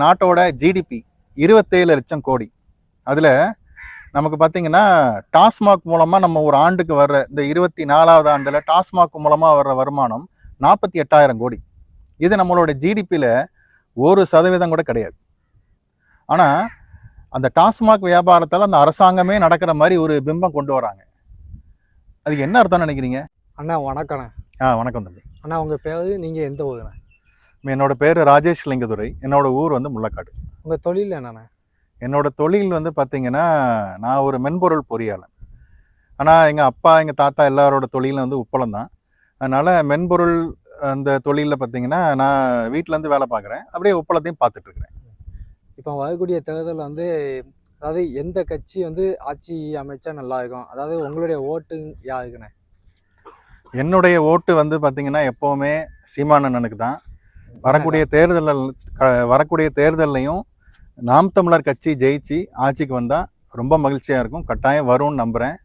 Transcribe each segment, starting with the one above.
நாட்டோட ஜிடிபி இருபத்தேழு லட்சம் கோடி. அதில் நமக்கு பார்த்தீங்கன்னா டாஸ்மாக் மூலமாக நம்ம ஒரு ஆண்டுக்கு வர்ற இந்த இருபத்தி நாலாவது ஆண்டில் டாஸ்மாக் மூலமாக வர்ற வருமானம் நாற்பத்தி எட்டாயிரம் கோடி. இது நம்மளோட ஜிடிபியில் ஒரு சதவீதம் கூட கிடையாது. ஆனால் அந்த டாஸ்மாக் வியாபாரத்தால் அந்த அரசாங்கமே நடக்கிற மாதிரி ஒரு பிம்பம் கொண்டு வராங்க. அதுக்கு என்ன அர்த்தம் நினைக்கிறீங்க? அண்ணா வணக்கண்ணே ஆ வணக்கம் தம்பி. அண்ணா உங்கள் பேர் நீங்கள் எந்த ஊருண்ணே? என்னோட பேர் ராஜேஷ் லிங்கதுரை. என்னோட ஊர் வந்து முள்ளக்காடு உங்கள் தொழில் என்னண்ணே? என்னோட தொழில் வந்து பார்த்தீங்கன்னா நான் ஒரு மென்பொருள் பொறியாளர் ஆனால் எங்கள் அப்பா எங்கள் தாத்தா எல்லாரோட தொழிலும் வந்து உப்பளம் தான். அதனால் மென்பொருள் அந்த தொழிலில் பார்த்தீங்கன்னா நான் வீட்டிலேருந்து வேலை பார்க்குறேன் அப்படியே உப்பளத்தையும் பார்த்துட்டு இருக்கிறேன் இப்போ வரக்கூடிய தேர்தல் வந்து அதாவது எந்த கட்சி வந்து ஆட்சி அமைச்சா நல்லா இருக்கும்? அதாவது உங்களுடைய ஓட்டு யாருக்குண்ணே? என்னுடைய ஓட்டு வந்து பார்த்தீங்கன்னா எப்போவுமே சீமானண்ணனுக்கு தான். வரக்கூடிய தேர்தலில் வரக்கூடிய தேர்தல்லையும் நாம் தமிழர் கட்சி ஜெயிச்சு ஆட்சிக்கு வந்தால் ரொம்ப மகிழ்ச்சியாக இருக்கும். கட்டாயம் வரும்னு நம்புகிறேன்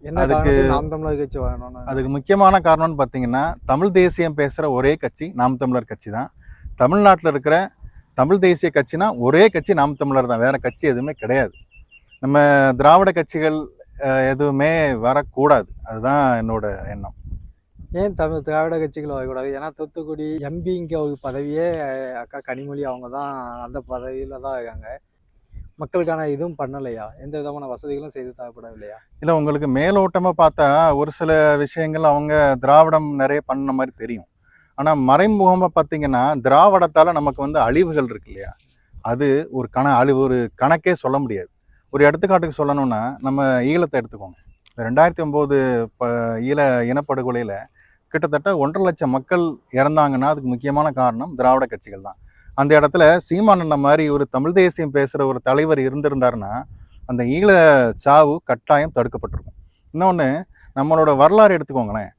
என்ன அதுக்கு- நாம் தமிழர் கட்சி அதுக்கு முக்கியமான காரணம்னு பார்த்தீங்கன்னா தமிழ் தேசியம் பேசுகிற ஒரே கட்சி நாம் தமிழர் கட்சி தான். தமிழ்நாட்டில் இருக்கிற தமிழ் தேசிய கட்சினா ஒரே கட்சி நாம் தமிழர் தான். வேற கட்சி எதுவுமே கிடையாது. நம்ம திராவிட கட்சிகள் எதுவுமே வரக்கூடாது. அதுதான் என்னோட எண்ணம். ஏன் தமிழ் திராவிட கட்சிகள் வரக்கூடாது? ஏன்னா தூத்துக்குடி எம்பிங்க ஒரு பதவியே அக்கா கனிமொழி அவங்க தான் அந்த பதவியில் தான் இருக்காங்க. மக்களுக்கான இதுவும் பண்ணலையா? எந்த விதமான வசதிகளும் செய்து தரப்படவில்லையா? இல்லை உங்களுக்கு மேலோட்டமாக பார்த்தா ஒரு சில விஷயங்கள் அவங்க திராவிடம் நிறைய பண்ண மாதிரி தெரியும். ஆனால் மறைமுகமாக பார்த்தீங்கன்னா திராவிடத்தால் நமக்கு வந்து அழிவுகள் இருக்கு இல்லையா? அது ஒரு கண அழிவு ஒரு கணக்கே சொல்ல முடியாது. ஒரு எடுத்துக்காட்டுக்கு சொல்லணும்னா நம்ம ஈழத்தை எடுத்துக்கோங்க. ரெண்டாயிரத்தி ஒம்போது ப ஈழ இனப்படுகொலையில் கிட்டத்தட்ட ஒன்றரை லட்சம் மக்கள் இறந்தாங்கன்னா அதுக்கு முக்கியமான காரணம் திராவிட கட்சிகள் தான். அந்த இடத்துல சீமானண்ண மாதிரி ஒரு தமிழ் தேசியம் பேசுகிற ஒரு தலைவர் இருந்திருந்தாருன்னா அந்த ஈழ சாவு கட்டாயம் தடுக்கப்பட்டிருக்கும். இன்னொன்று நம்மளோட வரலாறு எடுத்துக்கோங்களேன்.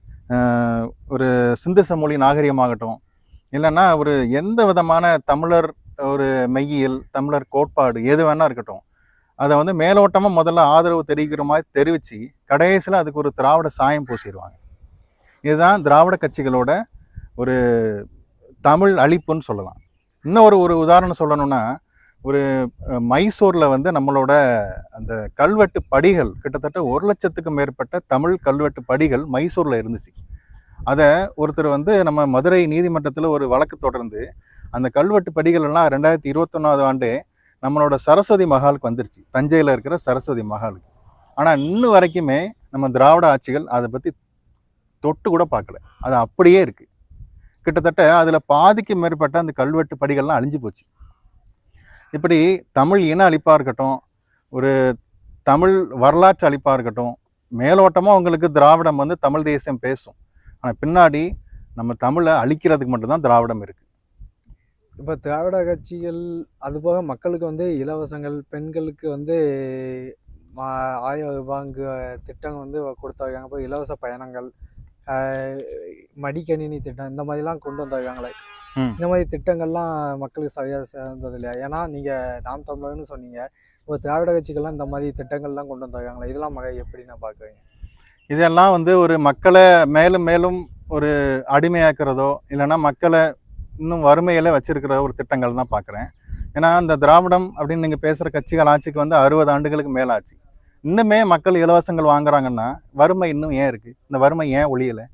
ஒரு சிந்து சமொழி நாகரிகமாகட்டும் இல்லைன்னா ஒரு எந்த விதமான தமிழர் ஒரு மெய்யியல் தமிழர் கோட்பாடு எது வேணா இருக்கட்டும் அதை வந்து மேலோட்டமாக முதல்ல ஆதரவு தெரிவிக்கிற மாதிரி தெரிவித்து கடைசியில் அதுக்கு ஒரு திராவிட சாயம் பூசிடுவாங்க இதுதான் திராவிட கட்சிகளோட ஒரு தமிழ் அழிப்புன்னு சொல்லலாம். இன்னும் ஒரு ஒரு உதாரணம் சொல்லணும்னா ஒரு மைசூரில் வந்து நம்மளோட அந்த கல்வெட்டு படிகள் கிட்டத்தட்ட ஒரு லட்சத்துக்கும் மேற்பட்ட தமிழ் கல்வெட்டு படிகள் மைசூரில் இருந்துச்சு. அதை ஒருத்தர் வந்து நம்ம மதுரை நீதிமன்றத்தில் ஒரு வழக்கு தொடர்ந்து அந்த கல்வெட்டு படிகள் எல்லாம் ரெண்டாயிரத்தி இருபத்தொன்னாவது ஆண்டே நம்மளோட சரஸ்வதி மகாலுக்கு வந்துருச்சு. தஞ்சையில் இருக்கிற சரஸ்வதி மகாலுக்கு ஆனால் இன்னும் வரைக்குமே நம்ம திராவிட ஆட்சிகள் அதை பற்றி தொட்டு கூட பார்க்கல. அது அப்படியே இருக்குது கிட்டத்தட்ட அதில் பாதிக்கு மேற்பட்ட அந்த கல்வெட்டு படிகள்லாம் அழிஞ்சு போச்சு. இப்படி தமிழ் இன அழிப்பாக இருக்கட்டும் ஒரு தமிழ் வரலாற்று அழிப்பாக இருக்கட்டும் மேலோட்டமாக உங்களுக்கு திராவிடம் வந்து தமிழ் தேசியம் பேசும். ஆனால் பின்னாடி நம்ம தமிழை அழிக்கிறதுக்கு மட்டும்தான் திராவிடம் இருக்குது இப்போ திராவிட கட்சிகள் அதுபோக மக்களுக்கு வந்து இலவசங்கள் பெண்களுக்கு வந்து மா- ஆயிரம் ரூபாங்கு திட்டம் வந்து கொடுத்தாங்க இப்போ இலவச பயணங்கள் மடிக்கணினி திட்டம் இந்த மாதிரிலாம் கொண்டு வந்திருக்காங்களே. ம். இந்த மாதிரி திட்டங்கள்லாம் மக்களுக்கு சரியாக சேர்ந்தது இல்லையா? ஏன்னா நீங்கள் நாம் தமிழர்னு சொன்னீங்க. இப்போ திராவிட கட்சிகள்லாம் இந்த மாதிரி திட்டங்கள்லாம் கொண்டு வந்திருக்காங்களே. இதெல்லாம் மக எப்படி நான் பார்க்குறீங்க இதெல்லாம் வந்து ஒரு மக்களை மேலும் மேலும் ஒரு அடிமையாக்குறதோ இல்லைன்னா மக்களை இன்னும் வறுமையில வச்சிருக்கிற ஒரு திட்டங்கள் தான் பார்க்குறேன். ஏன்னா இந்த திராவிடம் அப்படின்னு நீங்கள் பேசுகிற கட்சிகள் ஆட்சிக்கு வந்து அறுபது ஆண்டுகளுக்கு மேல ஆச்சு இன்னுமே மக்கள் இலவசங்கள் வாங்குறாங்கன்னா வறுமை இன்னும் ஏன் இருக்குது இந்த வறுமை ஏன் ஒழியலை?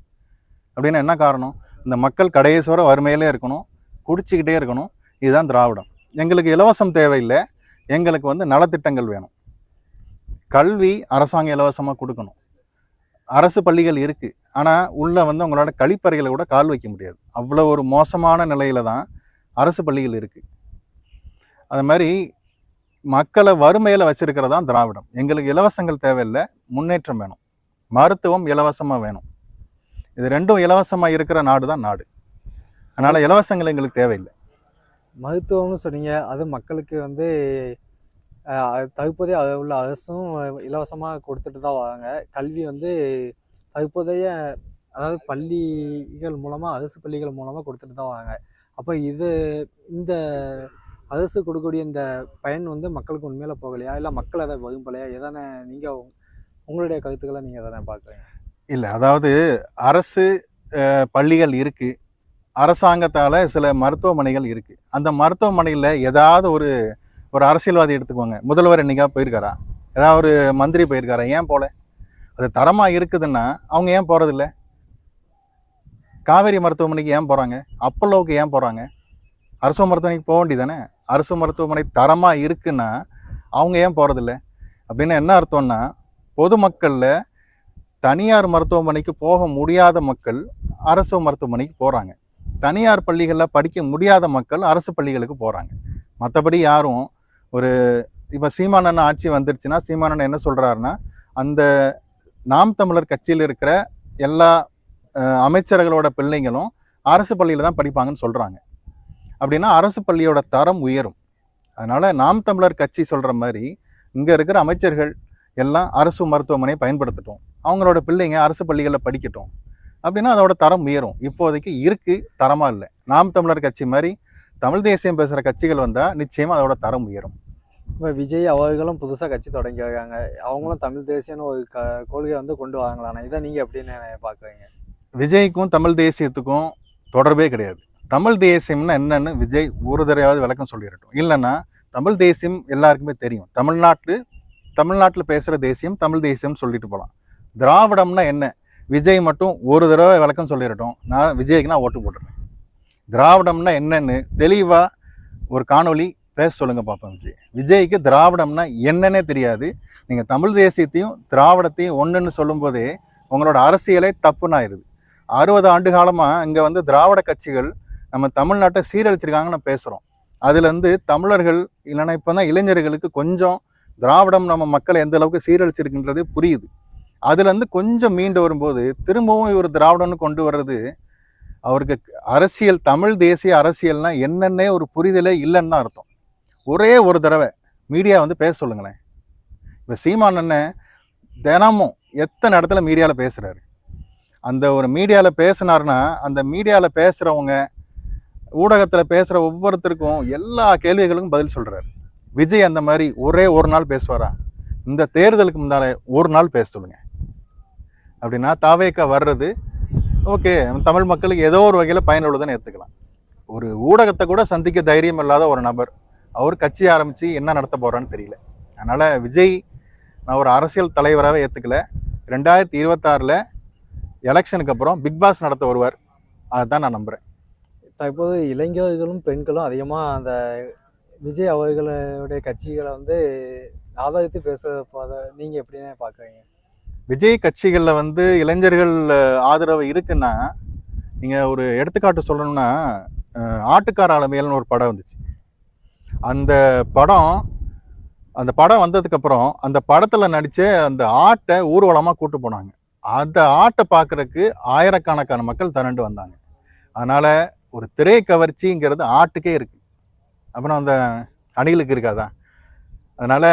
அப்படின்னு என்ன காரணம்? இந்த மக்கள் கடைசி வரை வறுமையிலே இருக்கணும் குடிச்சிக்கிட்டே இருக்கணும். இதுதான் திராவிடம். எங்களுக்கு இலவசம் தேவையில்லை எங்களுக்கு வந்து நலத்திட்டங்கள் வேணும். கல்வி அரசாங்கம் இலவசமாக கொடுக்கணும். அரசு பள்ளிகள் இருக்குது ஆனால் உள்ளே வந்து உங்களோட கழிப்பறைகளை கூட கால் வைக்க முடியாது. அவ்வளோ ஒரு மோசமான நிலையில தான் அரசு பள்ளிகள் இருக்குது அது மாதிரி மக்களை வறுமையில் வச்சிருக்கிறது தான் திராவிடம். எங்களுக்கு இலவசங்கள் தேவையில்லை முன்னேற்றம் வேணும். மருத்துவம் இலவசமாக வேணும். இது ரெண்டும் இலவசமாக இருக்கிற நாடு தான் நாடு. அதனால் இலவசங்கள் எங்களுக்கு தேவையில்லை. மருத்துவம்னு சொன்னீங்க அது மக்களுக்கு வந்து தற்போதைய உள்ள அரசும் இலவசமாக கொடுத்துட்டு தான் வராங்க. கல்வி வந்து தற்போதைய அதாவது பள்ளிகள் மூலமாக அரசு பள்ளிகள் மூலமாக கொடுத்துட்டு தான் வராங்க. அப்போ இது இந்த அரசு கொடுக்கக்கூடிய இந்த பயன் வந்து மக்களுக்கு உண்மையில போகலையா? இல்லை மக்கள் அதை விரும்பலையா? எதானே நீங்கள் உங்களுடைய கருத்துக்களை நீங்கள் எதானே பார்க்குறீங்க? இல்லை அதாவது அரசு பள்ளிகள் இருக்குது அரசாங்கத்தால் சில மருத்துவமனைகள் இருக்குது அந்த மருத்துவமனையில் ஏதாவது ஒரு ஒரு அரசியல்வாதி எடுத்துக்கோங்க. முதல்வர் என்றைக்காக போயிருக்காரா? ஏதாவது ஒரு மந்திரி போயிருக்காரா? ஏன் போல? அது தரமாக இருக்குதுன்னா அவங்க ஏன் போகிறதில்ல காவேரி மருத்துவமனைக்கு ஏன் போகிறாங்க அப்பல்லோவுக்கு ஏன் போகிறாங்க அரசு மருத்துவமனைக்கு போக வேண்டியதானே? அரசு மருத்துவமனை தரமாக இருக்குன்னா அவங்க ஏன் போகிறதில்ல அப்படின்னு என்ன அர்த்தம்னா பொதுமக்களில் தனியார் மருத்துவமனைக்கு போக முடியாத மக்கள் அரசு மருத்துவமனைக்கு போகிறாங்க தனியார் பள்ளிகளில் படிக்க முடியாத மக்கள் அரசு பள்ளிகளுக்கு போகிறாங்க மற்றபடி யாரும் ஒரு இப்போ சீமானன் ஆட்சி வந்துருச்சுன்னா சீமானன் என்ன சொல்கிறாருன்னா அந்த நாம் தமிழர் கட்சியில் இருக்கிற எல்லா அமைச்சர்களோட பிள்ளைங்களும் அரசு பள்ளியில் தான் படிப்பாங்கன்னு சொல்கிறாங்க அப்படின்னா அரசு பள்ளியோட தரம் உயரும். அதனால் நாம் தமிழர் கட்சி சொல்கிற மாதிரி இங்கே இருக்கிற அமைச்சர்கள் எல்லாம் அரசு மருத்துவமனையை பயன்படுத்தட்டும். அவங்களோட பிள்ளைங்க அரசு பள்ளிகளில் படிக்கட்டும். அப்படின்னா அதோட தரம் உயரும். இப்போதைக்கு இருக்கு தரமாக இல்லை. நாம் தமிழர் கட்சி மாதிரி தமிழ் தேசியம் பேசுகிற கட்சிகள் வந்தால் நிச்சயமாக அதோட தரம் உயரும். இப்போ விஜய் அவர்களும் புதுசாக கட்சி தொடங்கியிருக்காங்க அவங்களும் தமிழ் தேசியம்னு ஒரு க கொள்கையை வந்து கொண்டு வாங்கலாண்ணா. இதை நீங்கள் எப்படின்னு பார்க்குறீங்க? விஜய்க்கும் தமிழ் தேசியத்துக்கும் தொடர்பே கிடையாது. தமிழ் தேசியம்னா என்னன்னு விஜய் ஒரு தடவையாவது விளக்கம் சொல்லிடட்டும். இல்லைன்னா தமிழ் தேசியம் எல்லாருக்குமே தெரியும். தமிழ்நாட்டு தமிழ்நாட்டில் பேசுகிற தேசியம் தமிழ் தேசியம்னு சொல்லிட்டு போகலாம் திராவிடம்னா என்ன? விஜய் மட்டும் ஒரு தடவை விளக்கம் சொல்லிடட்டும். நான் விஜய்க்கு நான் ஓட்டு போட்டுறேன். திராவிடம்னா என்னன்னு தெளிவாக ஒரு காணொளி பேச சொல்லுங்க பார்ப்போம் விஜய். விஜய்க்கு திராவிடம்னா என்னன்னே தெரியாது. நீங்கள் தமிழ் தேசியத்தையும் திராவிடத்தையும் ஒன்றுன்னு சொல்லும்போதே உங்களோட அரசியலே தப்புன்னு ஆயிடுது. அறுபது ஆண்டு காலமாக இங்கே வந்து திராவிட கட்சிகள் நம்ம தமிழ்நாட்டை சீரழிச்சிருக்காங்கன்னு பேசுகிறோம் அதுலேருந்து தமிழர்கள் இல்லைன்னா இப்போ தான் இளைஞர்களுக்கு கொஞ்சம் திராவிடம் நம்ம மக்களை எந்த அளவுக்கு சீரழிச்சிருக்குன்றது புரியுது. அதுலேருந்து கொஞ்சம் மீண்டு வரும்போது திரும்பவும் இவர் திராவிடம்னு கொண்டு வர்றது அவருக்கு அரசியல் தமிழ் தேசிய அரசியல்னா என்னென்னே ஒரு புரிதலே இல்லைன்னு தான் அர்த்தம். ஒரே ஒரு தடவை மீடியா வந்து பேச சொல்லுங்களேன். இப்போ சீமான் அண்ணன் தினமும் எத்தனை இடத்துல மீடியாவில் பேசுகிறாரு அந்த ஒரு மீடியாவில் பேசினாருன்னா அந்த மீடியாவில் பேசுகிறவங்க ஊடகத்தில் பேசுகிற ஒவ்வொருத்தருக்கும் எல்லா கேள்விகளுக்கும் பதில் சொல்கிறாரு விஜய் அந்த மாதிரி ஒரே ஒரு நாள் பேசுவாரா? இந்த தேர்தலுக்கு முன்னால் ஒரு நாள் பேச சொல்லுங்க. அப்படின்னா தாவேக்கா வர்றது ஓகே தமிழ் மக்களுக்கு ஏதோ ஒரு வகையில் பயனுள்ளதுன்னு ஏற்றுக்கலாம் ஒரு ஊடகத்தை கூட சந்திக்க தைரியம் இல்லாத ஒரு நபர் அவர் கட்சி ஆரம்பித்து என்ன நடத்த போகிறான்னு தெரியல. அதனால் விஜய் நான் ஒரு அரசியல் தலைவராகவே ஏற்றுக்கல ரெண்டாயிரத்தி இருபத்தாறில் எலெக்ஷனுக்கு அப்புறம் பிக் பாஸ் நடத்த வருவார். அதுதான் நான் நம்புகிறேன் தற்போது இளைஞர்களும் பெண்களும் அதிகமாக அந்த விஜய் அவர்களுடைய கட்சிகளை வந்து ஆதரித்து பேசுகிறத நீங்கள் எப்படின்னு பார்க்குறீங்க விஜய் கட்சிகளில் வந்து இளைஞர்கள் ஆதரவு இருக்குன்னா நீங்கள் ஒரு எடுத்துக்காட்டு சொல்லணும்னா ஆட்டுக்கார ஆளுமையல்னு ஒரு படம் வந்துச்சு. அந்த படம் அந்த படம் வந்ததுக்கப்புறம் அந்த படத்தில் நடித்த அந்த ஆட்டை ஊர்வலமாக கூட்டு போனாங்க. அந்த ஆட்டை பார்க்குறக்கு ஆயிரக்கணக்கான மக்கள் திரண்டு வந்தாங்க. அதனால் ஒரு திரை கவர்ச்சிங்கிறது ஆட்டுக்கே இருக்குது அப்புறம் அந்த அணிலுக்கு இருக்காதா? அதனால்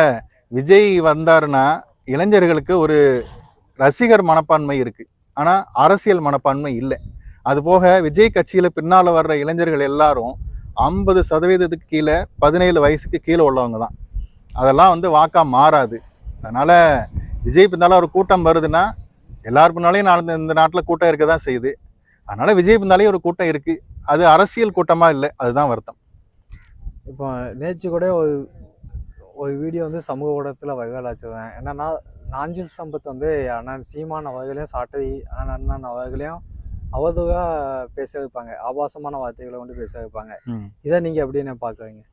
விஜய் வந்தாருன்னா இளைஞர்களுக்கு ஒரு ரசிகர் மனப்பான்மை இருக்குது ஆனால் அரசியல் மனப்பான்மை இல்லை. அதுபோக விஜய் கட்சியில் பின்னால் வர்ற இளைஞர்கள் எல்லாரும் ஐம்பது சதவீதத்துக்கு கீழே பதினேழு வயசுக்கு கீழே உள்ளவங்க தான். அதெல்லாம் வந்து வாக்கா மாறாது. அதனால் விஜய் பின்னால் ஒரு கூட்டம் வருதுன்னா எல்லார் பின்னாலையும் நான் இந்த நாட்டில் கூட்டம் இருக்க தான் செய்யுது. அதனால் விஜய் பின்னாலேயும் ஒரு கூட்டம் இருக்குது அது அரசியல் கூட்டமாக இல்லை அதுதான் வருத்தம். இப்போ நேற்று கூட ஒரு ஒரு வீடியோ வந்து சமூக ஊடகத்தில் வைரல் ஆச்சுதான் என்னன்னா நாஞ்சில் சம்பத் வந்து அண்ணன் சீமான் அவர்களையும் சாட்டை அண்ணன் அவர்களையும் அவதூறாக பேச வைப்பாங்க. ஆபாசமான வார்த்தைகளை கொண்டு பேச வைப்பாங்க. இதை நீங்கள் எப்படின்னு பார்க்குறீங்க?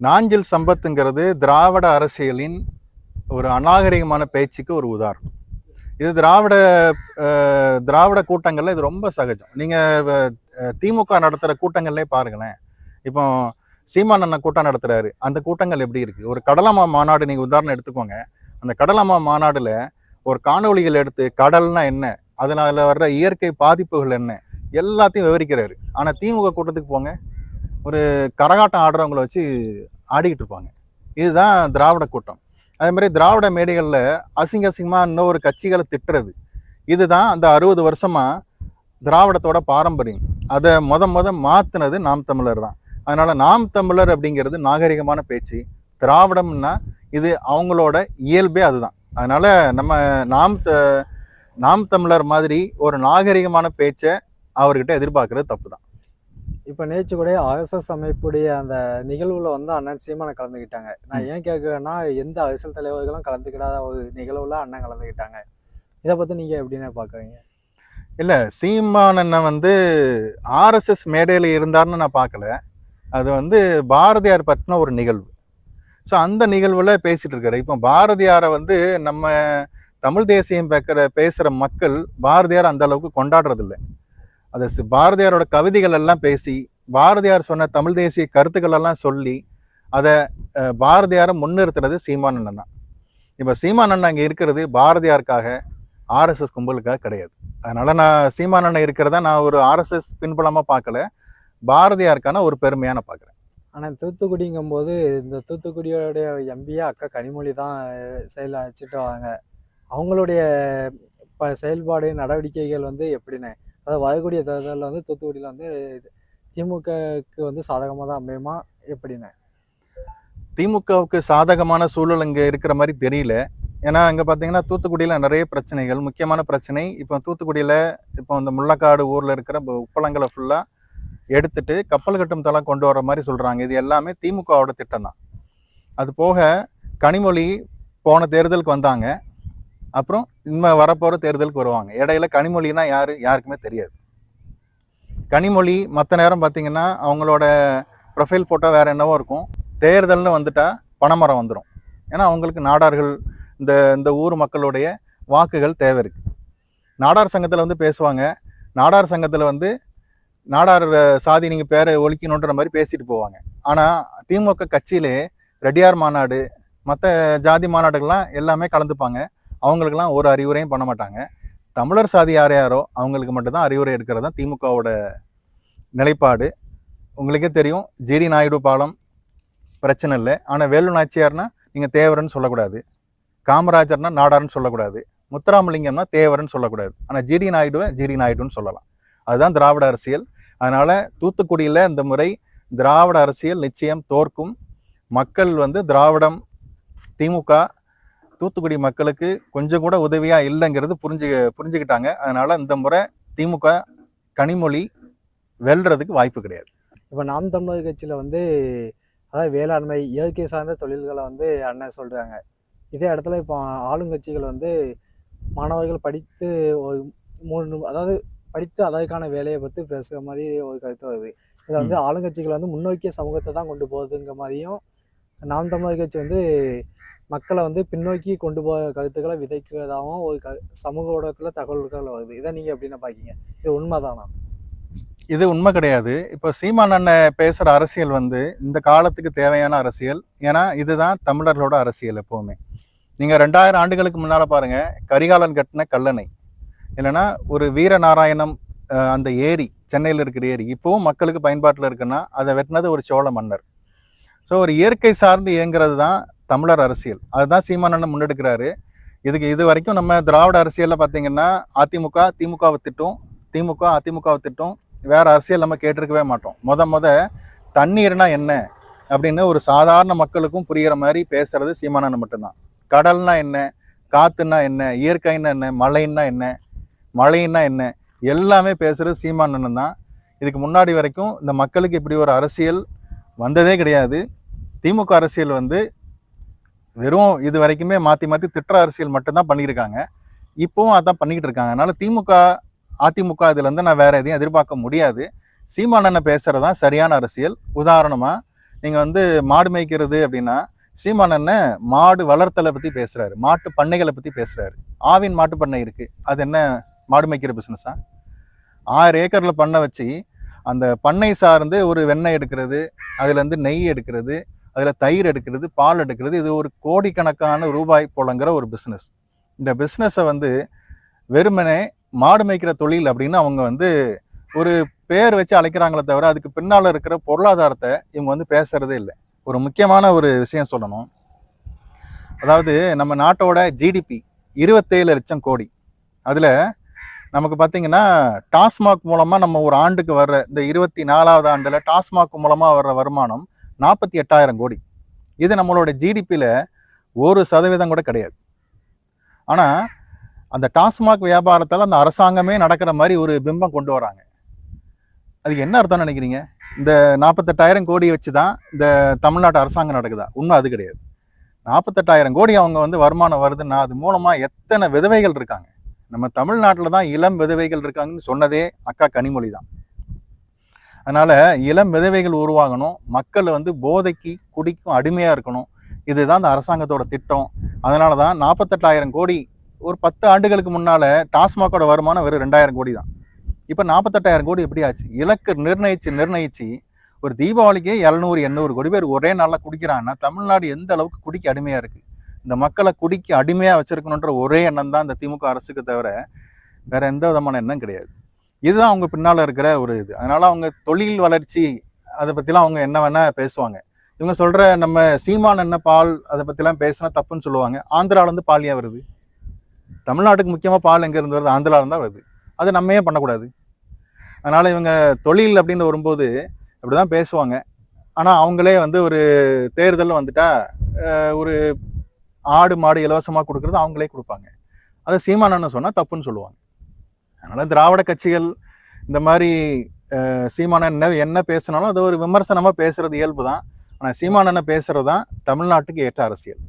நாஞ்சில் சம்பத்துங்கிறது திராவிட அரசியலின் ஒரு அநாகரிகமான பேச்சுக்கு ஒரு உதாரணம். இது திராவிட திராவிட கூட்டங்கள்ல இது ரொம்ப சகஜம். நீங்க அஹ், திமுக நடத்துகிற கூட்டங்கள்லே பாருங்களேன். இப்போ சீமான் அண்ணன் கூட்டம் நடத்துகிறாரு அந்த கூட்டங்கள் எப்படி இருக்குது ஒரு கடலாமா மாநாடு நீங்கள் உதாரணம் எடுத்துக்கோங்க. அந்த கடலாமா மாநாடில் ஒரு காணொளிகள் எடுத்து கடல்னா என்ன? அதனால் வர்ற இயற்கை பாதிப்புகள் என்ன? எல்லாத்தையும் விவரிக்கிறாரு. ஆனால் திமுக கூட்டத்துக்கு போங்க. ஒரு கரகாட்டம் ஆடுறவங்கள வச்சு ஆடிக்கிட்டு இருப்பாங்க. இதுதான் திராவிட கூட்டம். அதே மாதிரி திராவிட மேடைகளில் அசிங்க அசிங்கமாக இன்னொரு கட்சிகளை திட்டுறது. இதுதான் அந்த அறுபது வருஷமாக திராவிடத்தோட பாரம்பரியம். அதை முத முத மாத்துனது நாம் தமிழர் தான். அதனால நாம் தமிழர் அப்படிங்கிறது நாகரிகமான பேச்சு. திராவிடம்னா இது அவங்களோட இயல்பே அதுதான். அதனால நம்ம நாம் த- நாம் தமிழர் மாதிரி ஒரு நாகரிகமான பேச்சை அவர்கிட்ட எதிர்பார்க்கறது தப்பு தான். இப்போ நேற்று கூட ஆர்எஸ்எஸ் அமைப்புடைய அந்த நிகழ்வுல வந்து அண்ணன் சீமானை கலந்துக்கிட்டாங்க நான் ஏன் கேட்குறேன்னா எந்த அரசியல் தலைவர்களும் கலந்துக்கிடாத ஒரு நிகழ்வுல அண்ணன் கலந்துக்கிட்டாங்க இதை பற்றி நீங்கள் எப்படின்னு பார்க்குறீங்க இல்லை சீமானண்ணன் வந்து ஆர்எஸ்எஸ் மேடையில் இருந்தார்னு நான் பார்க்கல அது வந்து பாரதியார் பற்றின ஒரு நிகழ்வு. ஸோ அந்த நிகழ்வில் பேசிகிட்டு இருக்காரு. இப்போ பாரதியாரை வந்து நம்ம தமிழ் தேசியம் பேக்கிற பேசுகிற மக்கள் பாரதியார் அந்த அளவுக்கு கொண்டாடுறதில்ல. அது பாரதியாரோட கவிதைகள் எல்லாம் பேசி பாரதியார் சொன்ன தமிழ் தேசிய கருத்துக்கள் எல்லாம் சொல்லி அதை பாரதியாரை முன்னிறுத்துறது சீமானண்ணன் தான். இப்போ சீமானண்ணன் அங்கே இருக்கிறது பாரதியாருக்காக. ஆர்எஸ்எஸ் கும்பலுக்காக கிடையாது. அதனால நான் சீமானண்ணன் இருக்கிறத நான் ஒரு ஆர்எஸ்எஸ் பின்புலமாக பார்க்கல. பாரதியாருக்கான ஒரு பெருமையான பார்க்குறேன். ஆனால் தூத்துக்குடிங்கும்போது இந்த தூத்துக்குடியோடைய எம்பியா அக்கா கனிமொழி தான் செயல் அழைச்சிட்டு வராங்க. அவங்களுடைய ப செயல்பாடு நடவடிக்கைகள் வந்து எப்படின்னு? அதாவது வரக்கூடிய தேர்தலில் வந்து தூத்துக்குடியில் வந்து திமுகவுக்கு வந்து சாதகமாக தான் அமையுமா? எப்படின்னு? திமுகவுக்கு சாதகமான சூழல் இங்கே இருக்கிற மாதிரி தெரியல. ஏன்னா இங்கே பார்த்தீங்கன்னா தூத்துக்குடியில் நிறைய பிரச்சனைகள். முக்கியமான பிரச்சனை இப்போ தூத்துக்குடியில் இப்போ இந்த முள்ளக்காடு ஊரில் இருக்கிற உப்பளங்களை ஃபுல்லாக எடுத்துட்டு கப்பல் கட்டும் தளம் கொண்டு வர மாதிரி சொல்கிறாங்க இது எல்லாமே திமுகவோட திட்டம் தான். அது போக கனிமொழி போன தேர்தலுக்கு வந்தாங்க. அப்புறம் இனிமே வரப்போகிற தேர்தலுக்கு வருவாங்க. இடையில கனிமொழினா யார் யாருக்குமே தெரியாது. கனிமொழி மற்ற நேரம் பார்த்தீங்கன்னா அவங்களோட ப்ரொஃபைல் ஃபோட்டோ வேறு என்னவோ இருக்கும். தேர்தல்னு வந்துட்டால் பனைமரம் வந்துடும் ஏன்னா அவங்களுக்கு நாடார்கள் இந்த இந்த ஊர் மக்களுடைய வாக்குகள் தேவை இருக்குது நாடார் சங்கத்தில் வந்து பேசுவாங்க. நாடார் சங்கத்தில் வந்து நாடார் சாதி நீங்கள் பேரை ஒழிக்கணுன்ற மாதிரி பேசிட்டு போவாங்க. ஆனால் திமுக கட்சியிலே ரெட்டியார் மாநாடு மற்ற ஜாதி மாநாடுகள்லாம் எல்லாமே கலந்துப்பாங்க. அவங்களுக்கெல்லாம் ஒரு அறிவுரையும் பண்ண மாட்டாங்க. தமிழர் சாதி யார் யாரோ அவங்களுக்கு மட்டும்தான் அறிவுரை எடுக்கிறது தான் திமுகவோட நிலைப்பாடு. உங்களுக்கே தெரியும் ஜிடி நாயுடு பாலம் பிரச்சனை இல்லை. ஆனால் வேலு நாச்சியார்னா நீங்கள் தேவரன்னு சொல்லக்கூடாது. காமராஜர்னா நாடார்னு சொல்லக்கூடாது. முத்துராமலிங்கம்னா தேவர்னு சொல்லக்கூடாது. ஆனால் ஜிடி நாயுடுவை ஜிடி நாயுடுன்னு சொல்லலாம். அதுதான் திராவிட அரசியல். அதனால் தூத்துக்குடியில் இந்த முறை திராவிட அரசியல் நிச்சயம் தோற்கும். மக்கள் வந்து திராவிடம் திமுக தூத்துக்குடி மக்களுக்கு கொஞ்சம் கூட உதவியாக இல்லைங்கிறது புரிஞ்சு புரிஞ்சுக்கிட்டாங்க. அதனால் இந்த முறை திமுக கனிமொழி வெல்றதுக்கு வாய்ப்பு கிடையாது. இப்போ நாம் தமிழர் கட்சியில் வந்து அதாவது வேளாண்மை இயற்கை சார்ந்த தொழில்களை வந்து அண்ணன் சொல்கிறாங்க இதே இடத்துல இப்போ ஆளுங்கட்சிகள் வந்து மாணவர்கள் படித்து ஒரு மூணு அதாவது படித்து அதற்கான வேலையை பற்றி பேசுகிற மாதிரி ஒரு கருத்து வருது. இதில் வந்து ஆளுங்கட்சிகள் வந்து முன்னோக்கிய சமூகத்தை தான் கொண்டு போகுதுங்கிற மாதிரியும் நாம் தமிழர் கட்சி வந்து மக்களை வந்து பின்னோக்கி கொண்டு போகிற கருத்துக்களை விதைக்கிறதாகவும் ஒரு க சமூக ஊடகத்தில் தகவல்கள் வருது. இதை நீங்கள் எப்படின்னு பார்க்கீங்க? இது உண்மைதானா? இது உண்மை கிடையாது. இப்போ சீமான் அண்ணன் பேசுகிற அரசியல் வந்து இந்த காலத்துக்கு தேவையான அரசியல். ஏன்னா இதுதான் தமிழர்களோட அரசியல் எப்போவுமே. நீங்கள் ரெண்டாயிரம் ஆண்டுகளுக்கு முன்னால் பாருங்கள் கரிகாலன் கட்டின கல்லணை. இல்லைன்னா ஒரு வீரநாராயணம் அந்த ஏரி சென்னையில் இருக்கிற ஏரி இப்போவும் மக்களுக்கு பயன்பாட்டில் இருக்குன்னா அதை வெட்டினது ஒரு சோழ மன்னர். ஸோ ஒரு இயற்கை சார்ந்து இயங்குறது தான் தமிழர் அரசியல். அதுதான் சீமானண்ணன் முன்னெடுக்கிறாரு. இதுக்கு இது வரைக்கும் நம்ம திராவிட அரசியலில் பார்த்தீங்கன்னா அதிமுக திமுகவை திட்டம் திமுக அதிமுகவை திட்டம் வேறு அரசியல் நம்ம கேட்டிருக்கவே மாட்டோம். முத முத தண்ணீர்னா என்ன? அப்படின்னு ஒரு சாதாரண மக்களுக்கும் புரிகிற மாதிரி பேசுறது சீமானண்ணன் மட்டும்தான். கடல்னா என்ன? காத்துன்னா என்ன? இயற்கைன்னா என்ன? மழைன்னா என்ன? மழைன்னா என்ன? எல்லாமே பேசுகிறது சீமானண்ணன் தான். இதுக்கு முன்னாடி வரைக்கும் இந்த மக்களுக்கு இப்படி ஒரு அரசியல் வந்ததே கிடையாது. திமுக அரசியல் வந்து வெறும் இது வரைக்குமே மாற்றி மாற்றி திட்டுற அரசியல் மட்டும்தான் பண்ணியிருக்காங்க. இப்போவும் அதான் பண்ணிக்கிட்டு இருக்காங்க. அதனால் திமுக அதிமுக இதுலேருந்து நான் வேறு எதையும் எதிர்பார்க்க முடியாது. சீமானண்ணன் பேசுகிறது தான் சரியான அரசியல். உதாரணமாக நீங்கள் வந்து மாடு மேய்க்கிறது அப்படின்னா சீமானண்ணன் மாடு வளர்த்தலை பற்றி பேசுகிறாரு மாட்டு பண்ணைகளை பற்றி பேசுகிறாரு ஆவின் மாட்டு பண்ணை இருக்குது அது என்ன மாடு மேய்க்கிற பிஸ்னஸா ஆறு ஏக்கரில் பண்ணை வச்சு அந்த பண்ணை சார்ந்து ஒரு வெண்ணெய் எடுக்கிறது அதுலேருந்து நெய் எடுக்கிறது அதில் தயிர் எடுக்கிறது பால் எடுக்கிறது இது ஒரு கோடிக்கணக்கான ரூபாய் புழங்குற ஒரு பிஸ்னஸ் இந்த பிஸ்னஸை வந்து வெறுமனே மாடு மேய்க்கிற தொழில் அப்படின்னு அவங்க வந்து ஒரு பேர் வச்சு அழைக்கிறாங்களே தவிர அதுக்கு பின்னால் இருக்கிற பொருளாதாரத்தை இவங்க வந்து பேசுறதே இல்லை. ஒரு முக்கியமான ஒரு விஷயம் சொல்லணும். அதாவது நம்ம நாட்டோட ஜிடிபி இருபத்தேழு லட்சம் கோடி. அதில் நமக்கு பார்த்தீங்கன்னா டாஸ்மாக் மூலமாக நம்ம ஒரு ஆண்டுக்கு வர்ற இந்த இருபத்தி நாலாவது ஆண்டில் டாஸ்மாக் மூலமாக வர்ற வருமானம் நாற்பத்தி எட்டாயிரம் கோடி. இது நம்மளோட ஜிடிபியில் ஒரு சதவீதம் கூட கிடையாது. ஆனால் அந்த டாஸ்மாக் வியாபாரத்தால் அந்த அரசாங்கமே நடக்கிற மாதிரி ஒரு பிம்பம் கொண்டு வராங்க. அதுக்கு என்ன அர்த்தம் நினைக்கிறீங்க? இந்த நாற்பத்தெட்டாயிரம் கோடி வச்சு தான் இந்த தமிழ்நாட்டு அரசாங்கம் நடக்குதா? உண்மை அது கிடையாது. நாற்பத்தெட்டாயிரம் கோடி அவங்க வந்து வருமானம் வருதுன்னா அது மூலமாக எத்தனை விதவைகள் இருக்காங்க? நம்ம தமிழ்நாட்டில் தான் இளம் விதவைகள் இருக்காங்கன்னு சொன்னதே அக்கா கனிமொழி தான் அதனால் இளம் விதவைகள் உருவாகணும் மக்கள் வந்து போதைக்கு குடிக்கும் அடிமையாக இருக்கணும். இதுதான் இந்த அரசாங்கத்தோட திட்டம். அதனால தான் நாற்பத்தெட்டாயிரம் கோடி ஒரு பத்து ஆண்டுகளுக்கு முன்னால் டாஸ்மாகோட வருமானம் வெறும் ரெண்டாயிரம் கோடி தான் இப்போ நாற்பத்தெட்டாயிரம் கோடி எப்படி ஆச்சு? இலக்கு நிர்ணயிச்சு நிர்ணயிச்சு ஒரு தீபாவளிக்கே எழுநூறு எண்ணூறு கோடி பேர் ஒரே நாளில் குடிக்கிறாங்கன்னா தமிழ்நாடு எந்த அளவுக்கு குடிக்க அடிமையாக இருக்குது இந்த மக்களை குடிக்க அடிமையாக வச்சிருக்கணுன்ற ஒரே எண்ணம் தான் இந்த திமுக அரசுக்கு தவிர வேற எந்த விதமான எண்ணம் கிடையாது. இதுதான் அவங்க பின்னால் இருக்கிற ஒரு இது. அதனால் அவங்க தொழில் வளர்ச்சி அதை பற்றிலாம் அவங்க என்ன வேணால் பேசுவாங்க. இவங்க சொல்கிற நம்ம சீமான் என்ன பால் அதை பற்றிலாம் பேசினா தப்புன்னு சொல்லுவாங்க. ஆந்திராவிலேருந்து பால் ஏன் வருது? தமிழ்நாட்டுக்கு முக்கியமாக பால் எங்கேருந்து வருது? ஆந்திரால தான் வருது. அது நம்ம ஏன் பண்ணக்கூடாது? அதனால் இவங்க தொழில் அப்படின்னு வரும்போது அப்படிதான் பேசுவாங்க. ஆனால் அவங்களே வந்து ஒரு தேர்தல் வந்துட்டா ஒரு ஆடு மாடு இலவசமாக கொடுக்குறது அவங்களே கொடுப்பாங்க. அதை சீமானன்னு சொன்னால் தப்புன்னு சொல்லுவாங்க. அதனால் திராவிட கட்சிகள் இந்த மாதிரி சீமானன் என்ன என்ன பேசினாலும் அது ஒரு விமர்சனமாக பேசுகிறது இயல்பு தான் ஆனால் சீமானனை பேசுறது தான் தமிழ்நாட்டுக்கு ஏற்ற அரசியல்.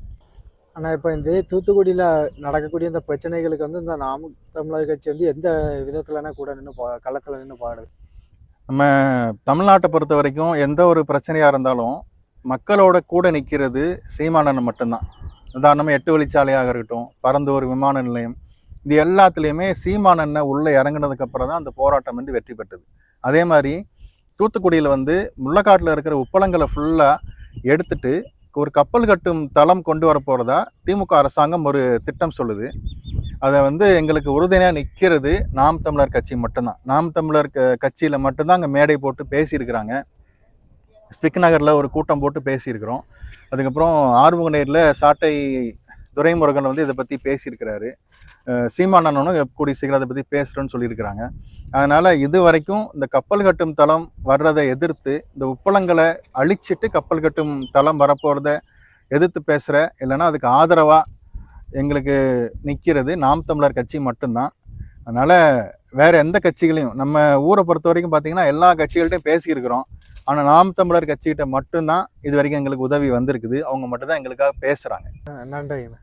ஆனால் இப்போ இந்த தூத்துக்குடியில் நடக்கக்கூடிய இந்த பிரச்சனைகளுக்கு வந்து இந்த நாம் தமிழர் கட்சி வந்து எந்த விதத்துலனா கூட நின்று பா களத்தில் நின்று பாடுது. நம்ம தமிழ்நாட்டை பொறுத்த வரைக்கும் எந்த ஒரு பிரச்சனையாக இருந்தாலும் மக்களோட கூட நிற்கிறது சீமானன் மட்டும்தான். உதாரணமாக எட்டு வழிச்சாலையாக இருக்கட்டும் பரந்தூர் விமான நிலையம் இது எல்லாத்துலேயுமே சீமானண்ண உள்ளே இறங்கினதுக்கப்புறம் தான் அந்த போராட்டம் வந்து வெற்றி பெற்றது. அதே மாதிரி தூத்துக்குடியில் வந்து முள்ளக்காட்டில் இருக்கிற உப்பளங்களை ஃபுல்லாக எடுத்துட்டு ஒரு கப்பல் கட்டும் தளம் கொண்டு வர போகிறதா திமுக அரசாங்கம் ஒரு திட்டம் சொல்லுது. அதை வந்து எங்களுக்கு உறுதுணையாக நிற்கிறது நாம் தமிழர் கட்சி மட்டும்தான். நாம் தமிழர் க கட்சியில் மட்டும்தான் அங்கே மேடை போட்டு பேசியிருக்கிறாங்க. ஸ்பிக் நகரில் ஒரு கூட்டம் போட்டு பேசியிருக்கிறோம். அதுக்கப்புறம் ஆறுமுகநேரில் சாட்டை துரைமுருகன் வந்து இதை பற்றி பேசியிருக்கிறாரு. சீமானனும் கூடிய சீக்கிரம் அதை பற்றி பேசுகிறேன்னு சொல்லியிருக்கிறாங்க. அதனால் இது வரைக்கும் இந்த கப்பல் கட்டும் தளம் வர்றதை எதிர்த்து இந்த உப்பளங்களை அழிச்சிட்டு கப்பல் கட்டும் தளம் வரப்போகிறத எதிர்த்து பேசுகிற இல்லைன்னா அதுக்கு ஆதரவாக எங்களுக்கு நிற்கிறது நாம் தமிழர் கட்சி மட்டும்தான். அதனால் வேறு எந்த கட்சிகளையும் நம்ம ஊரை பொறுத்த வரைக்கும் பார்த்தீங்கன்னா எல்லா கட்சிகள்கிட்டையும் பேசியிருக்கிறோம். ஆனால் நாம் தமிழர் கட்சிகிட்ட மட்டும்தான் இது வரைக்கும் எங்களுக்கு உதவி வந்திருக்குது. அவங்க மட்டும்தான் எங்களுக்காக பேசுகிறாங்க நன்றிங்கண்ணா